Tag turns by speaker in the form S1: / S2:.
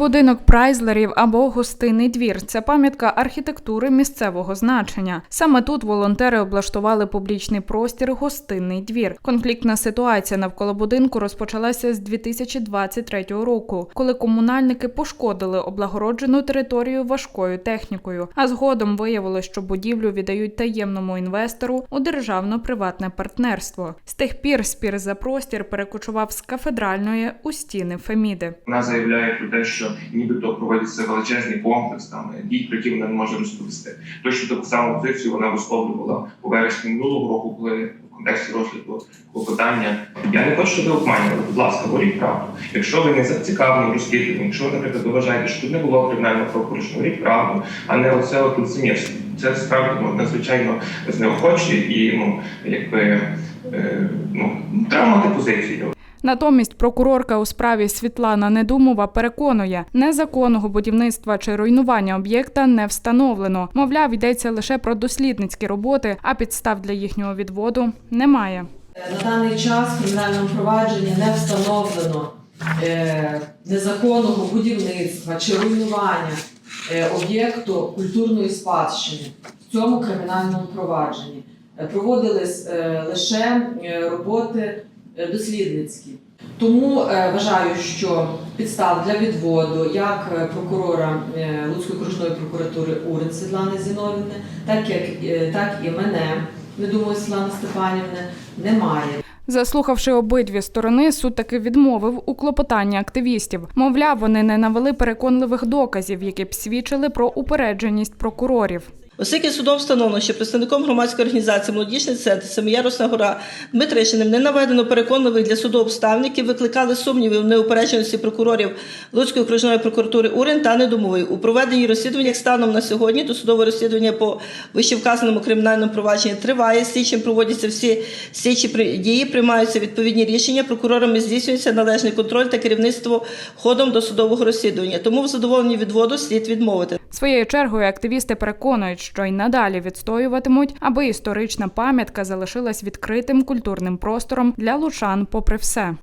S1: Будинок прайзлерів або гостинний двір це пам'ятка архітектури місцевого значення. Саме тут волонтери облаштували публічний простір гостинний двір. Конфліктна ситуація навколо будинку розпочалася з 2023 року, коли комунальники пошкодили облагороджену територію важкою технікою. А згодом виявилось, що будівлю віддають таємному інвестору у державно-приватне партнерство. З тих пір спір за простір перекочував з кафедральної у стіни Феміди.
S2: Вона заявляє про те, що нібито проводиться величезний комплекс там дій, про які вона не може розповісти. Точно таку саму позицію вона висловлювала у вересні минулого року, коли в контексті розгляду клопотання. Я не хочу тебе обманювати, будь ласка, говоріть правду. Якщо ви не зацікавлені розслідуванні, якщо ви, наприклад, вважаєте, що тут не було кримінального правопорушення, говоріть правду, а не оце от. Це справді ну, надзвичайно знеохоче і ну якби е, ну треба мати позицію.
S1: Натомість прокурорка у справі Світлана Недумова переконує, незаконного будівництва чи руйнування об'єкта не встановлено. Мовляв, йдеться лише про дослідницькі роботи, а підстав для їхнього відводу немає.
S3: На даний час в кримінальному провадженні не встановлено е, незаконного будівництва чи руйнування е, об'єкту культурної спадщини в цьому кримінальному провадженні. Е, Проводились лише роботи дослідницькі. Тому е, вважаю, що підстав для відводу як е, прокурора е, Луцької окружної прокуратури Урин Світлани Зіновівни, так як е, так і мене, не думаю, Світлани Степанівни, немає.
S1: Заслухавши обидві сторони, суд таки відмовив у клопотанні активістів. Мовляв, вони не навели переконливих доказів, які б свідчили про упередженість прокурорів.
S4: Оскільки судом встановлено, що представником громадської організації Молодіжний центр Семиярусна гора Дмитришиним не наведено переконливих для суду обставин, викликали сумніви в неупередженості прокурорів Луцької окружної прокуратури УРЕН та Недумової у проведенні розслідування станом на сьогодні досудове розслідування по вищевказаному кримінальному провадженні триває. Слідчим проводяться всі слідчі дії, приймаються відповідні рішення. Прокурорами здійснюється належний контроль та керівництво ходом досудового розслідування. Тому в задоволенні відводу слід відмовити.
S1: Своєю чергою активісти переконують, що й надалі відстоюватимуть, аби історична пам'ятка залишилась відкритим культурним простором для лучан, попри все.